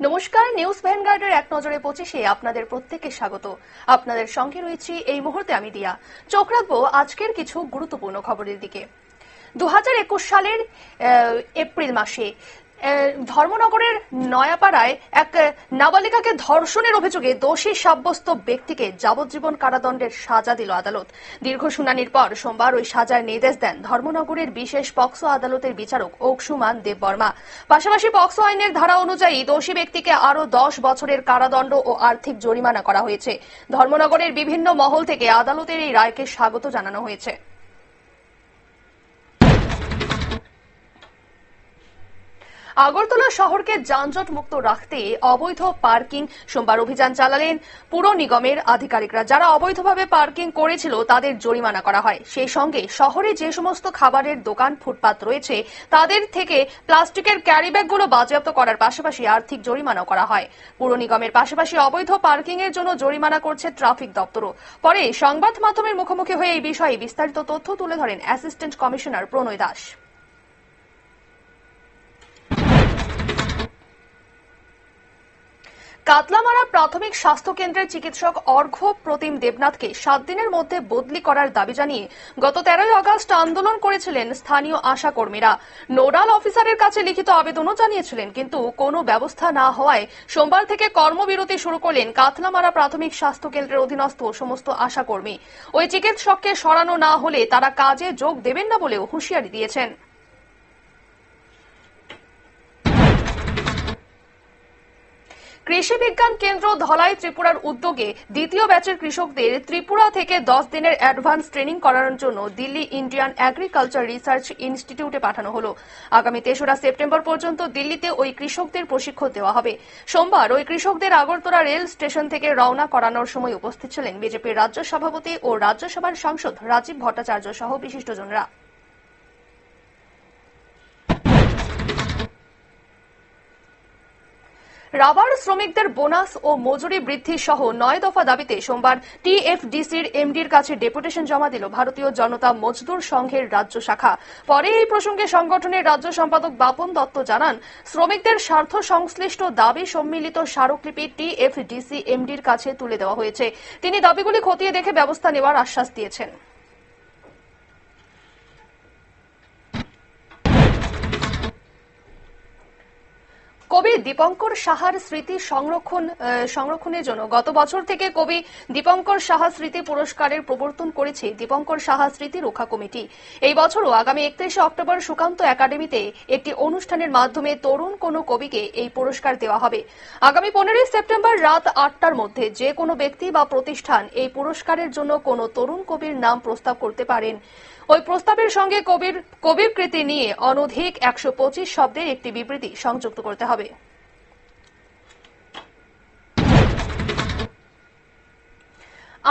নমস্কার, নিউজ ভ্যানগার্ডের এক নজরে পঁচিশে আপনাদের প্রত্যেকের স্বাগত। আপনাদের সঙ্গে রয়েছি এই মুহূর্তে আমি দিয়া। চোখ রাখব আজকের কিছু গুরুত্বপূর্ণ খবরের দিকে। দুহাজার একুশ সালের এপ্রিল মাসে ধর্মনগরের নয়াপাড়ায় এক নাবালিকাকে ধর্ষণের অভিযোগে দোষী সাব্যস্ত ব্যক্তিকে যাবজ্জীবন কারাদণ্ডের সাজা দিল আদালত। দীর্ঘ শুনানির পর সোমবার ওই সাজার নির্দেশ দেন ধর্মনগরের বিশেষ পক্সো আদালতের বিচারক অংশুমান দেববর্মা। পাশাপাশি পক্সো আইনের ধারা অনুযায়ী দোষী ব্যক্তিকে আরও দশ বছরের কারাদণ্ড ও আর্থিক জরিমানা করা হয়েছে। ধর্মনগরের বিভিন্ন মহল থেকে আদালতের এই রায়কে স্বাগত জানানো হয়েছে। আগরতলা শহরকে যানজট মুক্ত রাখতে অবৈধ পার্কিং সোমবার অভিযান চালালেন পুর নিগমের আধিকারিকরা। যারা অবৈধভাবে পার্কিং করেছিল, তাদের জরিমানা করা হয়। সেই সঙ্গে শহরে যে সমস্ত খাবারের দোকান, ফুটপাত রয়েছে, তাদের থেকে প্লাস্টিকের ক্যারিব্যাগগুলো বাজেয়াপ্ত করার পাশাপাশি আর্থিক জরিমানাও করা হয়। পুর নিগমের পাশাপাশি অবৈধ পার্কিং এর জন্য জরিমানা করছে ট্রাফিক দপ্তরও। পরে সংবাদ মাধ্যমের মুখোমুখি হয়ে এই বিষয়ে বিস্তারিত তথ্য তুলে ধরেন অ্যাসিস্ট্যান্ট কমিশনার প্রণয় দাস। কাতলামারা প্রাথমিক স্বাস্থ্য কেন্দ্রের চিকিৎসক অর্ঘ্য প্রতিম দেবনাথকে সাত দিনের মধ্যে বদলি করার দাবি জানিয়ে গত তেরোই আগস্ট আন্দোলন করেছিলেন স্থানীয় আশা কর্মীরা নোডাল অফিসারের কাছে লিখিত আবেদনও জানিয়েছিলেন, কিন্তু কোনো ব্যবস্থা না হওয়ায় সোমবার থেকে কর্মবিরতি শুরু করলেন কাতলামারা প্রাথমিক স্বাস্থ্য কেন্দ্রের অধীনস্থ সমস্ত আশা কর্মী ওই চিকিৎসককে সরানো না হলে তারা কাজে যোগ দেবেন না বলেও হুঁশিয়ারি দিয়েছেন। কৃষি বিজ্ঞান কেন্দ্র ধলাই ত্রিপুরার উদ্যোগে দ্বিতীয় ব্যাচের কৃষকদের ত্রিপুরা থেকে দশ দিনের অ্যাডভান্স ট্রেনিং করানোর জন্য দিল্লি ইন্ডিয়ান এগ্রিকালচার রিসার্চ ইনস্টিটিউটে পাঠানো হলো। আগামী তেসরা সেপ্টেম্বর পর্যন্ত দিল্লিতে ওই কৃষকদের প্রশিক্ষণ দেওয়া হবে। সোমবার ওই কৃষকদের আগরতলা রেল স্টেশন থেকে রওনা করানোর সময় উপস্থিত ছিলেন বিজেপির রাজ্য সভাপতি ও রাজ্যসভার সাংসদ রাজীব ভট্টাচার্য সহ বিশিষ্টজনরা। রাবার শ্রমিকদের বোনাস ও মজুরি বৃদ্ধি সহ নয় দফা দাবিতে সোমবার টিএফডিসির এমডির কাছে ডেপুটেশন জমা দিল ভারতীয় জনতা মজদুর সংঘের রাজ্য শাখা। পরে এই প্রসঙ্গে সংগঠনের রাজ্য সম্পাদক বাপন দত্ত জানান, শ্রমিকদের স্বার্থ সংশ্লিষ্ট দাবি সম্মিলিত স্মারকলিপি টিএফডিসি এমডির কাছে তুলে দেওয়া হয়েছে। তিনি দাবিগুলি খতিয়ে দেখে ব্যবস্থা নেওয়ার আশ্বাস দিয়েছেন। কবি দীপঙ্কর সাহার স্মৃতি সংরক্ষণ সংরক্ষণের জন্য। গত বছর থেকে কবি দীপঙ্কর সাহা স্মৃতি পুরস্কারের প্রবর্তন করেছে দীপঙ্কর সাহা স্মৃতি রক্ষা কমিটি। এই বছরও আগামী একত্রিশে অক্টোবর সুকান্ত একাডেমিতে একটি অনুষ্ঠানের মাধ্যমে তরুণ কোনো কবিকে এই পুরস্কার দেওয়া হবে। আগামী পনেরোই সেপ্টেম্বর রাত আটটার মধ্যে যে কোনো ব্যক্তি বা প্রতিষ্ঠান এই পুরস্কারের জন্য কোনো তরুণ কবির নাম প্রস্তাব করতে পারেন। ওই প্রস্তাবের সঙ্গে কবির কবির কৃতি নিয়ে অনধিক একশো পঁচিশ শব্দের একটি বিবৃতি সংযুক্ত করতে হবে।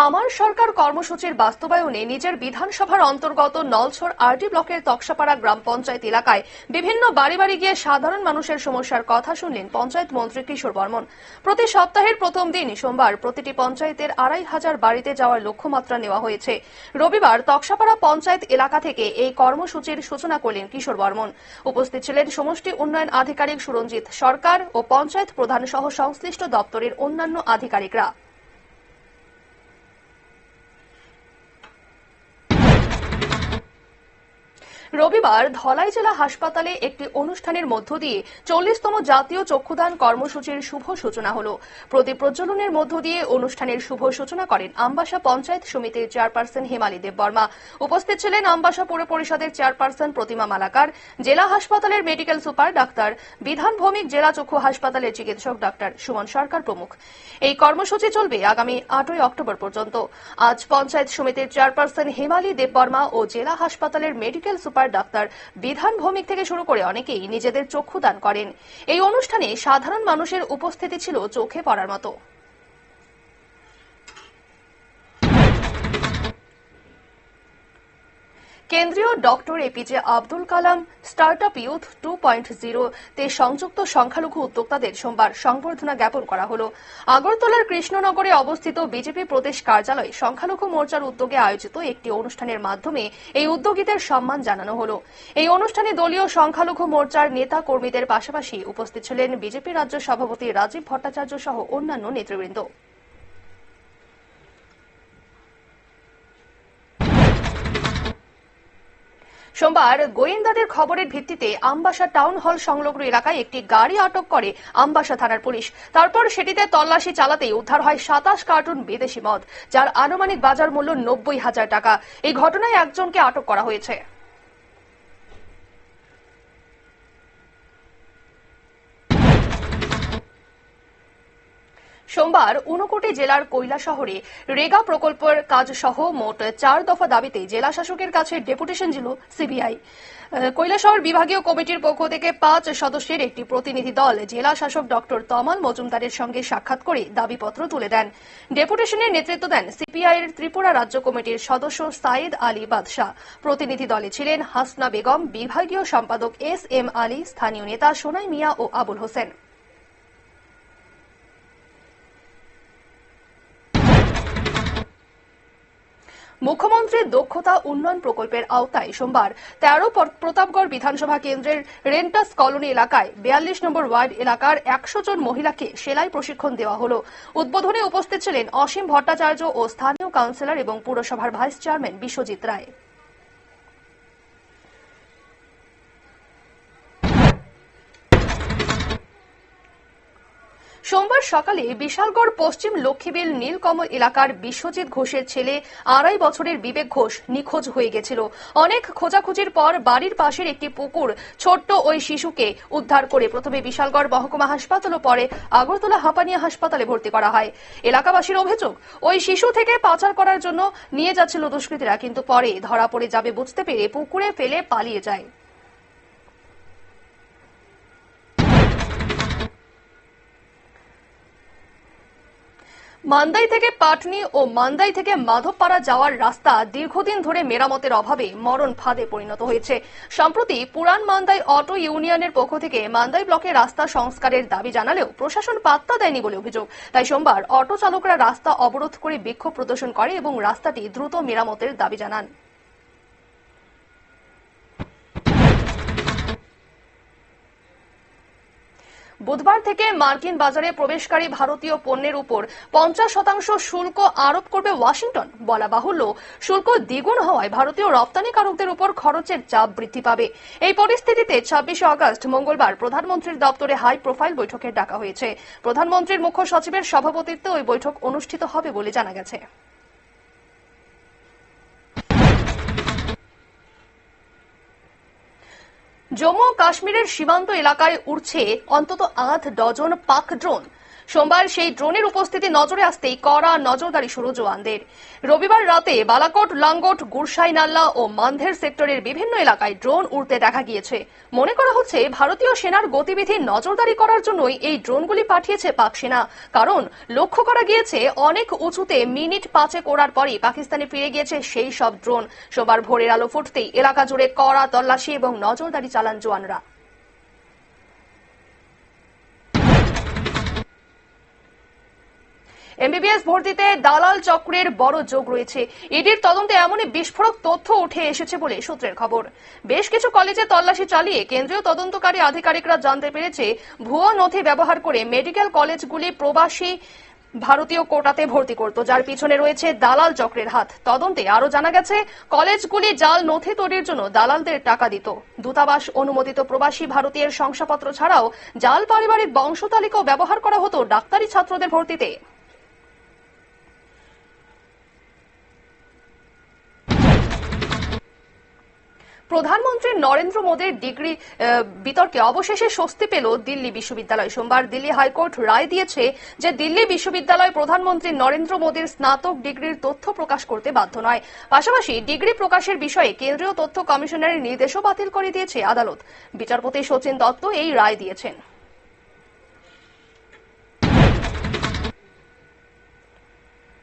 আমার সরকার কর্মসূচির বাস্তবায়নে নিজের বিধানসভার অন্তর্গত নলছড় আরডি ব্লকের তকসাপাড়া গ্রাম পঞ্চায়েত এলাকায় বিভিন্ন বাড়ি বাড়ি গিয়ে সাধারণ মানুষের সমস্যার কথা শুনলেন পঞ্চায়েত মন্ত্রী কিশোর বর্মন। প্রতি সপ্তাহের প্রথম দিন সোমবার প্রতিটি পঞ্চায়েতের আড়াই হাজার বাড়িতে যাওয়ার লক্ষ্যমাত্রা নেওয়া হয়েছে। রবিবার তকসাপাড়া পঞ্চায়েত এলাকা থেকে এই কর্মসূচির সূচনা করলেন কিশোর বর্মন। উপস্থিত ছিলেন সমষ্টি উন্নয়ন আধিকারিক সুরঞ্জিত সরকার ও পঞ্চায়েত প্রধান সহ সংশ্লিষ্ট দপ্তরের অন্যান্য আধিকারিকরা। রবিবার ধলাই জেলা হাসপাতালে একটি অনুষ্ঠানের মধ্য দিয়ে চল্লিশতম জাতীয় চক্ষুদান কর্মসূচির শুভ সূচনা হল। প্রদীপ প্রজ্বলনের মধ্য দিয়ে অনুষ্ঠানের শুভ সূচনা করেন আমবাসা পঞ্চায়েত সমিতির চেয়ারপারসন হেমালী দেববর্মা উপস্থিত ছিলেন আমবাসা পৌর পরিষদের চেয়ারপারসন প্রতিমা মালাকার, জেলা হাসপাতালের মেডিকেল সুপার ডাক্তার বিধান ভৌমিক জেলা চক্ষু হাসপাতালের চিকিৎসক ডাক্তার সুমন সরকার প্রমুখ। এই কর্মসূচি চলবে আগামী আটই অক্টোবর পর্যন্ত। আজ পঞ্চায়েত সমিতির চেয়ারপারসন হেমালী দেববর্মা ও জেলা হাসপাতালের মেডিকেল সুপার ডাক্তার বিধান ভৌমিক থেকে শুরু করে অনেকেই নিজেদের চক্ষু দান করেন। এই অনুষ্ঠানে সাধারণ মানুষের উপস্থিতি ছিল চোখে পড়ার মতো। কেন্দ্রীয় doctor APJ Abdul Kalam startup youth two point zero তে সংযুক্ত সংখ্যালঘু উদ্যোক্তাদের সোমবার সংবর্ধনা জ্ঞাপন করা হল। আগরতলার কৃষ্ণনগরে অবস্থিত বিজেপি প্রদেশ কার্যালয়ে সংখ্যালঘু মোর্চার উদ্যোগে আয়োজিত একটি অনুষ্ঠানের মাধ্যমে এই উদ্যোগীদের সম্মান জানানো হল। এই অনুষ্ঠানে দলীয় সংখ্যালঘু মোর্চার নেতা কর্মীদের পাশাপাশি উপস্থিত ছিলেন বিজেপি রাজ্য সভাপতি রাজীব ভট্টাচার্য সহ অন্যান্য নেতৃবৃন্দ। সোমবার গোয়েন্দাদের খবরের ভিত্তিতে আমবাসা টাউন হল সংলগ্ন এলাকায় একটি গাড়ি আটক করে আমবাসা থানার পুলিশ। তারপর সেটিতে তল্লাশি চালাতেই উদ্ধার হয় সাতাশ কার্টুন বিদেশি মদ, যার আনুমানিক বাজার মূল্য নব্বই হাজার টাকা। এই ঘটনায় একজনকে আটক করা হয়েছে। সোমবার ঊনকোটি জেলার কৈলা শহরে রেগা প্রকল্পের কাজ সহ মোট চার দফা দাবিতে জেলা শাসকের কাছে ডেপুটেশন দিল সিবিআই। কৈলাসহর বিভাগীয় কমিটির পক্ষ থেকে পাঁচ সদস্যের একটি প্রতিনিধি দল জেলা শাসক ডক্টর তমাল মজুমদারের সঙ্গে সাক্ষাৎ করে দাবিপত্র তুলে দেন। ডেপুটেশনের নেতৃত্ব দেন সিপিআই এর ত্রিপুরা রাজ্য কমিটির সদস্য সাইদ আলী বাদশাহ। প্রতিনিধি দলে ছিলেন হাসনা বেগম, বিভাগীয় সম্পাদক এস এম আলী, স্থানীয় নেতা সোনাই মিয়া ও আবুল হোসেন। মুখ্যমন্ত্রীর দক্ষতা উন্নয়ন প্রকল্পের আওতায় সোমবার তেরো প্রতাপগড় বিধানসভা কেন্দ্রের রেন্টাস কলোনি এলাকায় বিয়াল্লিশ নম্বর ওয়ার্ড এলাকার একশো জন মহিলাকে সেলাই প্রশিক্ষণ দেওয়া হল। উদ্বোধনে উপস্থিত ছিলেন অসীম ভট্টাচার্য ও স্থানীয় কাউন্সিলর এবং পুরসভার ভাইস চেয়ারম্যান বিশ্বজিৎ রায়। সোমবার সকালে বিশালগড় পশ্চিম লক্ষ্মীবিল নীলকমল এলাকার বিশ্বজিৎ ঘোষের ছেলে আড়াই বছরের বিবেক ঘোষ নিখোঁজ হয়ে গেছিল। অনেক খোঁজাখুঁজির পর বাড়ির পাশের একটি পুকুর ছোট্ট ওই শিশুকে উদ্ধার করে প্রথমে বিশালগড় মহকুমা হাসপাতাল ও পরে আগরতলা হাঁপানিয়া হাসপাতালে ভর্তি করা হয়। এলাকাবাসীর অভিযোগ, ওই শিশু থেকে পাচার করার জন্য নিয়ে যাচ্ছিল দুষ্কৃতীরা, কিন্তু পরে ধরা পড়ে যাবে বুঝতে পেরে পুকুরে ফেলে পালিয়ে যায়। মান্দাই থেকে পাটনি ও মান্দাই থেকে মাধবপাড়া যাওয়ার রাস্তা দীর্ঘদিন ধরে মেরামতের অভাবে মরণ ফাঁদে পরিণত হয়েছে। সম্প্রতি পুরান মান্দাই অটো ইউনিয়নের পক্ষ থেকে মান্দাই ব্লকে রাস্তা সংস্কারের দাবি জানালেও প্রশাসন পাত্তা দেয়নি বলে অভিযোগ। তাই সোমবার অটো চালকরা রাস্তা অবরোধ করে বিক্ষোভ প্রদর্শন করে এবং রাস্তাটি দ্রুত মেরামতের দাবি জানান। বুধবার থেকে মার্কিন বাজারে প্রবেশকারী ভারতীয় পণ্যের উপর পঞ্চাশ শতাংশ শুল্ক আরোপ করবে ওয়াশিংটন, বলা বাহুল্য। শুল্ক দ্বিগুণ হওয়ায় ভারতীয় রপ্তানিকারকদের উপর খরচের চাপ বৃদ্ধি পাবে। এই পরিস্থিতিতে ছাব্বিশে আগস্ট মঙ্গলবার প্রধানমন্ত্রীর দপ্তরে হাই প্রোফাইল বৈঠকে ডাকা হয়েছে। প্রধানমন্ত্রীর মুখ্য সচিবের সভাপতিত্বে ওই বৈঠক অনুষ্ঠিত হবে বলে জানা গেছে। জম্মু কাশ্মীরের সীমান্ত এলাকায় উড়ছে অন্তত আধ ডজন পাক ড্রোন। সোমবার সেই ড্রোনের উপস্থিতি নজরে আসতেই কড়া নজরদারি শুরু জওয়ানদের রবিবার রাতে বালাকোট, লাঙ্গোট, গুরসাই নাল্লা ও মান্ধের সেক্টরের বিভিন্ন এলাকায় ড্রোন উড়তে দেখা গিয়েছে। মনে করা হচ্ছে, ভারতীয় সেনার গতিবিধি নজরদারি করার জন্যই এই ড্রোনগুলি পাঠিয়েছে পাক সেনা। কারণ লক্ষ্য করা গিয়েছে, অনেক উঁচুতে মিনিট পাঁচে ওড়ার পরই পাকিস্তানে ফিরে গিয়েছে সেই সব ড্রোন। সোমবার ভোরের আলো ফুটতেই এলাকা জুড়ে কড়া তল্লাশি এবং নজরদারি চালান জওয়ানরা এমবিবিএস ভর্তিতে দালাল চক্রের বড় যোগ রয়েছে। ইডির তদন্তে এমনই বিস্ফোরক তথ্য উঠে এসেছে বলে সূত্রের খবর। বেশ কিছু কলেজে তল্লাশি চালিয়ে কেন্দ্রীয় তদন্তকারী আধিকারিকরা জানতে পেরেছে, ভুয়ো নথি ব্যবহার করে মেডিকেল কলেজগুলি প্রবাসী ভারতীয় কোটাতে ভর্তি করত, যার পিছনে রয়েছে দালাল চক্রের হাত। তদন্তে আরও জানা গেছে, কলেজগুলি জাল নথি তৈরির জন্য দালালদের টাকা দিত। দূতাবাস অনুমোদিত প্রবাসী ভারতীয় শংসাপত্র ছাড়াও জাল পারিবারিক বংশতালিকাও ব্যবহার করা হতো ডাক্তারি ছাত্রদের ভর্তিতে। প্রধানমন্ত্রী নরেন্দ্র মোদীর ডিগ্রি বিতর্কে অবশেষে স্বস্তি পেল দিল্লি বিশ্ববিদ্যালয়। সোমবার দিল্লি হাইকোর্ট রায় দিয়েছে যে দিল্লি বিশ্ববিদ্যালয় প্রধানমন্ত্রী নরেন্দ্র মোদীর স্নাতক ডিগ্রির তথ্য প্রকাশ করতে বাধ্য নয়। পাশাপাশি ডিগ্রি প্রকাশের বিষয়ে কেন্দ্রীয় তথ্য কমিশনারের নির্দেশও বাতিল করে দিয়েছে আদালত। বিচারপতি সচিন দত্ত এই রায় দিয়েছেন।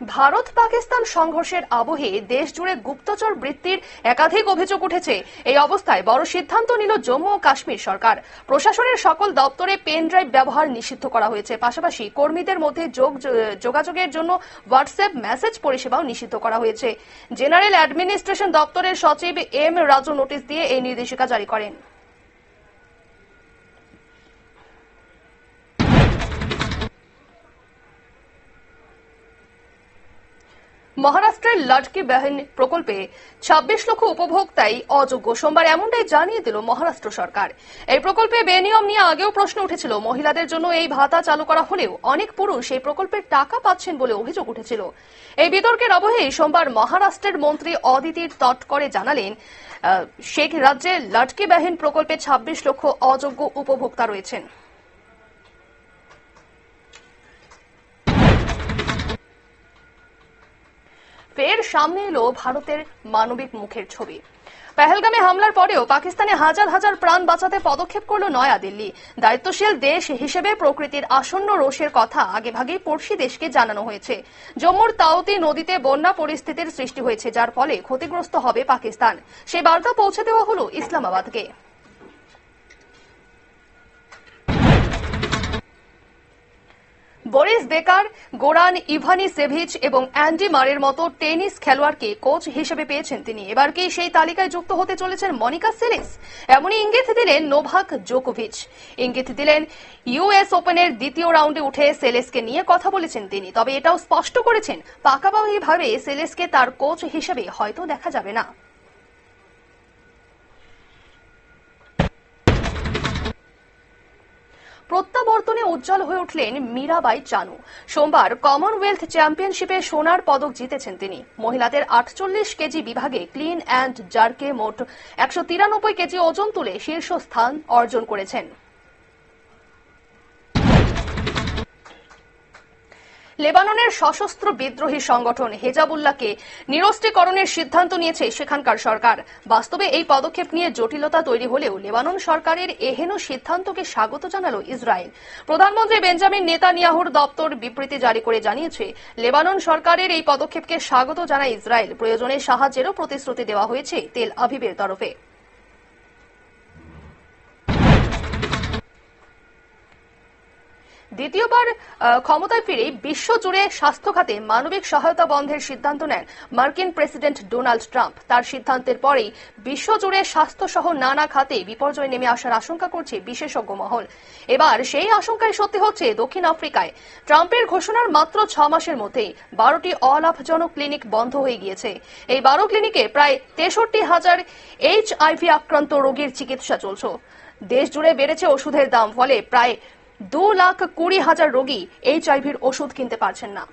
ভারত পাকিস্তান সংঘর্ষের আবহে দেশ জুড়ে গুপ্তচর বৃত্তির একাধিক অভিযোগ উঠেছে। এই অবস্থায় বড় সিদ্ধান্ত নিল জম্মু ও কাশ্মীর সরকার। প্রশাসনের সকল দপ্তরে পেন ড্রাইভ ব্যবহার নিষিদ্ধ করা হয়েছে। পাশাপাশি কর্মীদের মধ্যে যোগ, যোগাযোগের জন্য হোয়াটসঅ্যাপ মেসেজ পরিষেবাও নিষিদ্ধ করা হয়েছে। জেনারেল অ্যাডমিনিস্ট্রেশন দপ্তরের সচিব এম রাজু নোটিশ দিয়ে এই নির্দেশিকা জারি করেন। মহারাষ্ট্রের লাটকি বাহিন প্রকল্পে ২৬ লক্ষ উপভোক্তাই অযোগ্য। সোমবার এমনটাই জানিয়ে দিল মহারাষ্ট্র সরকার। এই প্রকল্পে বেনিয়ম নিয়ে আগেও প্রশ্ন উঠেছিল। মহিলাদের জন্য এই ভাতা চালু করা হলেও অনেক পুরুষ এই প্রকল্পের টাকা পাচ্ছেন বলে অভিযোগ উঠেছিল। এই বিতর্কের অবহেই সোমবার মহারাষ্ট্রের মন্ত্রী অদিতির তটকরে জানালেন শেখ রাজ্যে লাটকি বাহিন প্রকল্পে ২৬ লক্ষ অযোগ্য উপভোক্তা রয়েছেন। ফের সামনে এলো ভারতের মানবিক মুখের ছবি। পেহেলগামে হামলার পরেও পাকিস্তানে হাজার হাজার প্রাণ বাঁচাতে পদক্ষেপ করল নয়াদিল্লি। দায়িত্বশীল দেশ হিসেবে প্রকৃতির আসন্ন রোষের কথা আগেভাগেই পড়শি দেশকে জানানো হয়েছে। জম্মুর তাওতি নদীতে বন্যা পরিস্থিতির সৃষ্টি হয়েছে, যার ফলে ক্ষতিগ্রস্ত হবে পাকিস্তান। সে বার্তা পৌঁছে দেওয়া হল ইসলামাবাদকে। বরিস বেকার গোরান ইভানি সেভিচ এবং অ্যান্ডি মারের মতো টেনিস খেলোয়াড়কে কোচ হিসেবে পেয়েছেন তিনি। এবার কি সেই তালিকায় যুক্ত হতে চলেছেন মনিকা সেলিস? এমনই ইঙ্গিত দিলেন নোভাক জোকোভিচ। ইঙ্গিত দিলেন ইউএস ওপেনের দ্বিতীয় রাউন্ডে উঠে সেলেসকে নিয়ে কথা বলেছেন তিনি। তবে এটাও স্পষ্ট করেছেন পাকাপাকিভাবে সেলেসকে তার কোচ হিসেবে হয়তো দেখা যাবে না। উজ্জ্বল হয়ে উঠলেন মীরাবাই চানু। সোমবার কমনওয়েলথ চ্যাম্পিয়নশিপে সোনার পদক জিতেছেন তিনি। মহিলাদের আটচল্লিশ কেজি বিভাগে ক্লিন অ্যান্ড জার্কে মোট একশো তিরানব্বই কেজি ওজন তুলে শীর্ষস্থান অর্জন করেছেন। লেবাননের সশস্ত্র বিদ্রোহী সংগঠন হেজাবুল্লাহকে নিরস্ত্রীকরণের সিদ্ধান্ত নিয়েছে সেখানকার সরকার। বাস্তবে এই পদক্ষেপ নিয়ে জটিলতা তৈরি হলেও লেবানন সরকারের এহেন সিদ্ধান্তকে স্বাগত জানালো ইসরায়েল। প্রধানমন্ত্রী বেঞ্জামিন নেতানিয়াহুর দপ্তর বিবৃতি জারি করে জানিয়েছে, লেবানন সরকারের এই পদক্ষেপকে স্বাগত জানায় ইসরায়েল। প্রয়োজনে সাহায্যেরও প্রতিশ্রুতি দেওয়া হয়েছে তেল আভিবের তরফে। দ্বিতীয়বার ক্ষমতায় ফিরে বিশ্বজুড়ে স্বাস্থ্য খাতে মানবিক সহায়তা বন্ধের সিদ্ধান্ত নেন মার্কিন প্রেসিডেন্ট ডোনাল্ড ট্রাম্প। তার সিদ্ধান্তের পরেই বিশ্বজুড়ে স্বাস্থ্য সহ নানা খাতে বিপর্যয় নেমে আসার আশঙ্কা করছে বিশেষজ্ঞ মহল। এবার সেই আশঙ্কায় সত্যি হচ্ছে দক্ষিণ আফ্রিকায়। ট্রাম্পের ঘোষণার মাত্র ছ মাসের মধ্যেই বারোটি অলাভজনক ক্লিনিক বন্ধ হয়ে গিয়েছে। এই বারো ক্লিনিকে প্রায় তেষট্টি হাজার এইচ আইভি আক্রান্ত রোগীর চিকিৎসা চলছে। দেশ জুড়ে বেড়েছে ওষুধের দাম, ফলে প্রায় দু লাখ কুড়ি হাজার রোগী এইচআইভির ওষুধ কিনতে পারছেন না।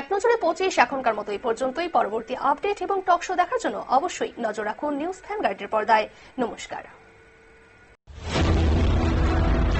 এক নজরে পঁচিশ এখনকার মতো এই পর্যন্তই। পরবর্তী আপডেট এবং টক শো দেখার জন্য অবশ্যই নজর রাখুন নিউজ ফ্যান গাইডের পর্দায়। নমস্কার।